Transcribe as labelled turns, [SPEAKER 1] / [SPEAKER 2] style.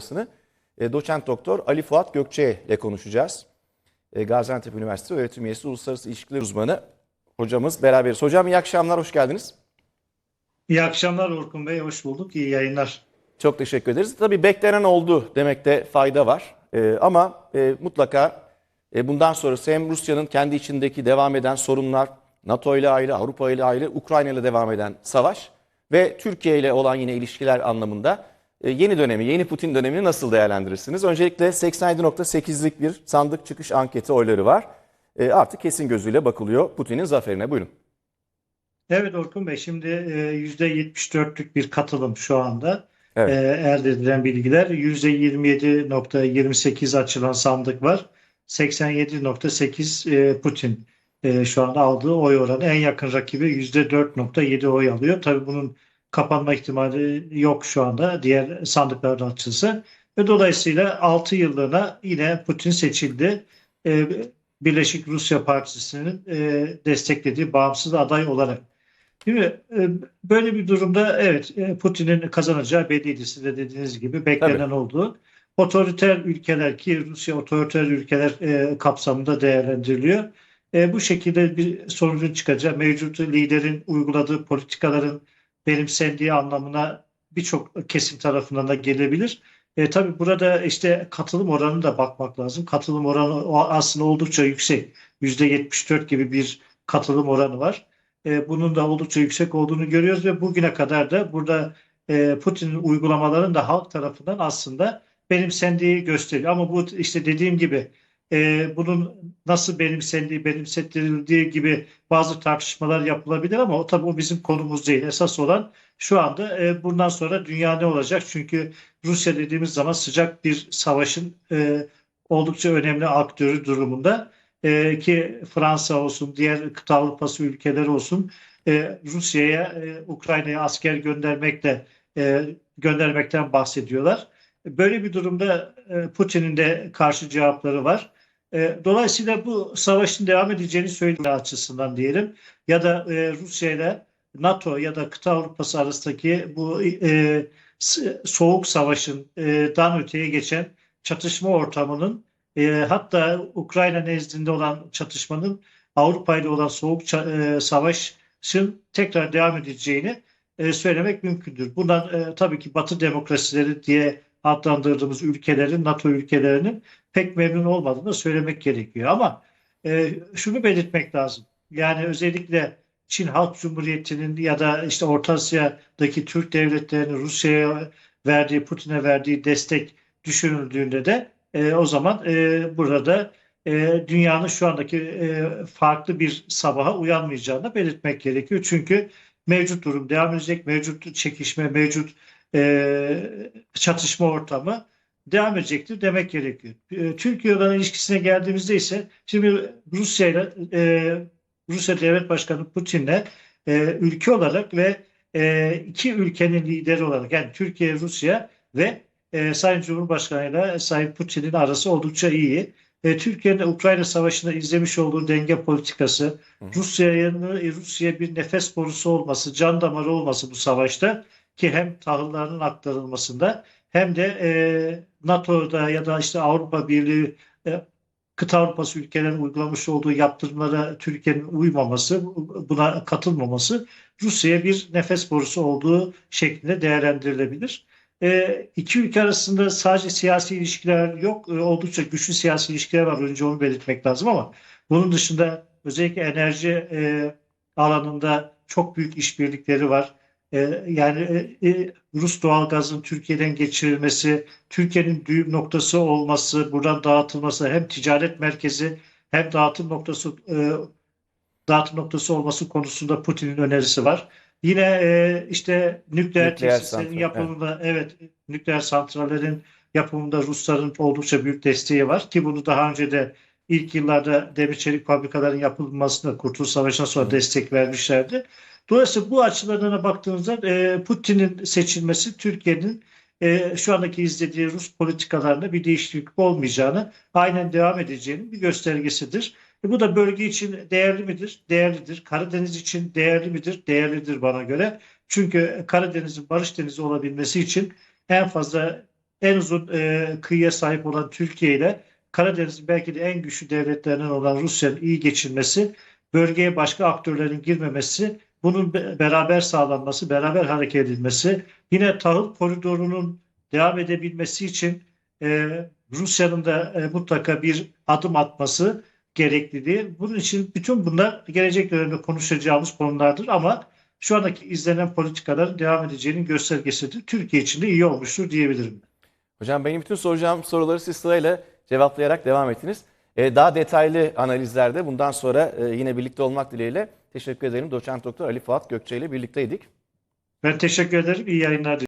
[SPEAKER 1] Başkanı, e, Doçent Doktor Ali Fuat Gökçe ile konuşacağız. E, Gaziantep Üniversitesi öğretim üyesi uluslararası ilişkiler uzmanı hocamız beraberiz. Hocam iyi akşamlar, hoş geldiniz.
[SPEAKER 2] İyi akşamlar Orkun Bey, hoş bulduk. İyi yayınlar.
[SPEAKER 1] Çok teşekkür ederiz. Tabii beklenen oldu demekte fayda var. E, ama e, mutlaka e, bundan sonrası hem Rusya'nın kendi içindeki devam eden sorunlar, NATO ile ayrı, Avrupa ile ayrı, Ukrayna ile devam eden savaş ve Türkiye ile olan yine ilişkiler anlamında yeni dönemi, yeni Putin dönemini nasıl değerlendirirsiniz? Öncelikle 87.8'lik bir sandık çıkış anketi oyları var. E, artık kesin gözüyle bakılıyor Putin'in zaferine. Buyurun.
[SPEAKER 2] Evet Orkun Bey, şimdi e, %74'lük bir katılım şu anda
[SPEAKER 1] Evet.
[SPEAKER 2] e, elde edilen bilgiler. %27.28 açılan sandık var. 87.8 e, Putin e, şu anda aldığı oy oranı. En yakın rakibi %4.7 oy alıyor. Tabii bunun kapanma ihtimali yok şu anda diğer sandıklarda açılsa. Ve dolayısıyla 6 yıllığına yine Putin seçildi. E, Birleşik Rusya Partisi'nin e, desteklediği bağımsız aday olarak. Şimdi e, böyle bir durumda evet e, Putin'in kazanacağı belliydi siz de dediğiniz gibi beklenen
[SPEAKER 1] Tabii.
[SPEAKER 2] oldu. Otoriter ülkeler ki Rusya otoriter ülkeler e, kapsamında değerlendiriliyor. E, bu şekilde bir sonucun çıkacağı mevcut liderin uyguladığı politikaların benimsendiği anlamına birçok kesim tarafından da gelebilir. E, tabii burada işte katılım oranına da bakmak lazım. Katılım oranı aslında oldukça yüksek. %74 gibi bir katılım oranı var. E, bunun da oldukça yüksek olduğunu görüyoruz ve bugüne kadar da burada e, Putin'in uygulamaların da halk tarafından aslında benimsendiği gösteriyor. Ama bu işte dediğim gibi e, bunun nasıl benimsendiği, benimsettirildiği gibi bazı tartışmalar yapılabilir ama o tabii o bizim konumuz değil. Esas olan şu anda e, bundan sonra dünya ne olacak? Çünkü Rusya dediğimiz zaman sıcak bir savaşın e, oldukça önemli aktörü durumunda. E, ki Fransa olsun, diğer kıta Avrupası ülkeleri olsun e, Rusya'ya, e, Ukrayna'ya asker göndermekle e, göndermekten bahsediyorlar. Böyle bir durumda e, Putin'in de karşı cevapları var. E, dolayısıyla bu savaşın devam edeceğini söyleme açısından diyelim ya da e, Rusya ile NATO ya da kıta Avrupası arasındaki bu e, soğuk savaşın e, dan öteye geçen çatışma ortamının hatta Ukrayna nezdinde olan çatışmanın Avrupa ile olan soğuk savaşın tekrar devam edeceğini söylemek mümkündür. Bundan tabii ki Batı demokrasileri diye adlandırdığımız ülkelerin, NATO ülkelerinin pek memnun olmadığını söylemek gerekiyor. Ama e, şunu belirtmek lazım. Yani özellikle Çin Halk Cumhuriyeti'nin ya da işte Orta Asya'daki Türk devletlerinin Rusya'ya verdiği, Putin'e verdiği destek düşünüldüğünde de e, o zaman e, burada e, dünyanın şu andaki e, farklı bir sabaha uyanmayacağını belirtmek gerekiyor. Çünkü mevcut durum devam edecek, mevcut çekişme, mevcut e, çatışma ortamı devam edecektir demek gerekiyor. E, Türkiye olan ilişkisine geldiğimizde ise şimdi Rusya ile e, Rusya Devlet Başkanı Putin'le e, ülke olarak ve e, iki ülkenin lideri olarak yani Türkiye, Rusya ve e, Sayın Cumhurbaşkanı ile Sayın Putin'in arası oldukça iyi. E, Türkiye'nin Ukrayna Savaşı'nda izlemiş olduğu denge politikası. Rusya'nın Rusya bir nefes borusu olması, can damarı olması bu savaşta ki hem tahıllarının aktarılmasında hem de e, NATO'da ya da işte Avrupa Birliği e, kıta Avrupası ülkelerin uygulamış olduğu yaptırımlara Türkiye'nin uymaması, buna katılmaması Rusya'ya bir nefes borusu olduğu şeklinde değerlendirilebilir. E, iki ülke arasında sadece siyasi ilişkiler yok, e, oldukça güçlü siyasi ilişkiler var. Önce onu belirtmek lazım ama bunun dışında özellikle enerji e, alanında çok büyük işbirlikleri var. E, yani e, e, Rus doğalgazın Türkiye'den geçirilmesi, Türkiye'nin düğüm noktası olması, buradan dağıtılması hem ticaret merkezi hem dağıtım noktası e, dağıtım noktası olması konusunda Putin'in önerisi var. Yine e, işte nükleer,
[SPEAKER 1] Nükleer
[SPEAKER 2] tesislerin yapımında evet. nükleer santrallerin yapımında Rusların oldukça büyük desteği var ki bunu daha önce de ilk yıllarda demir çelik fabrikaların yapılmasına Kurtuluş Savaşı'ndan sonra
[SPEAKER 1] Hı.
[SPEAKER 2] destek vermişlerdi. Dolayısıyla bu açılardan baktığınızda e, Putin'in seçilmesi Türkiye'nin e, şu andaki izlediği Rus politikalarında bir değişiklik olmayacağını, aynen devam edeceğinin bir göstergesidir. E, bu da bölge için değerli midir? Değerlidir. Karadeniz için değerli midir? Değerlidir bana göre. Çünkü Karadeniz'in barış denizi olabilmesi için en fazla en uzun e, kıyıya sahip olan Türkiye ile Karadeniz'in belki de en güçlü devletlerinden olan Rusya'nın iyi geçirmesi, bölgeye başka aktörlerin girmemesi, bunun be- beraber sağlanması, beraber hareket edilmesi, yine tahıl koridorunun devam edebilmesi için e, Rusya'nın da e, mutlaka bir adım atması gerekliliği. Bunun için bütün bunlar gelecek dönemde konuşacağımız konulardır ama şu andaki izlenen politikaların devam edeceğinin göstergesidir. Türkiye için de iyi olmuştur diyebilirim.
[SPEAKER 1] Hocam benim bütün soracağım soruları siz sırayla cevaplayarak devam ettiniz. Ee, daha detaylı analizlerde bundan sonra e, yine birlikte olmak dileğiyle teşekkür ederim. Doçent Doktor Ali Fuat Gökçe ile birlikteydik.
[SPEAKER 2] Ben teşekkür ederim. İyi yayınlar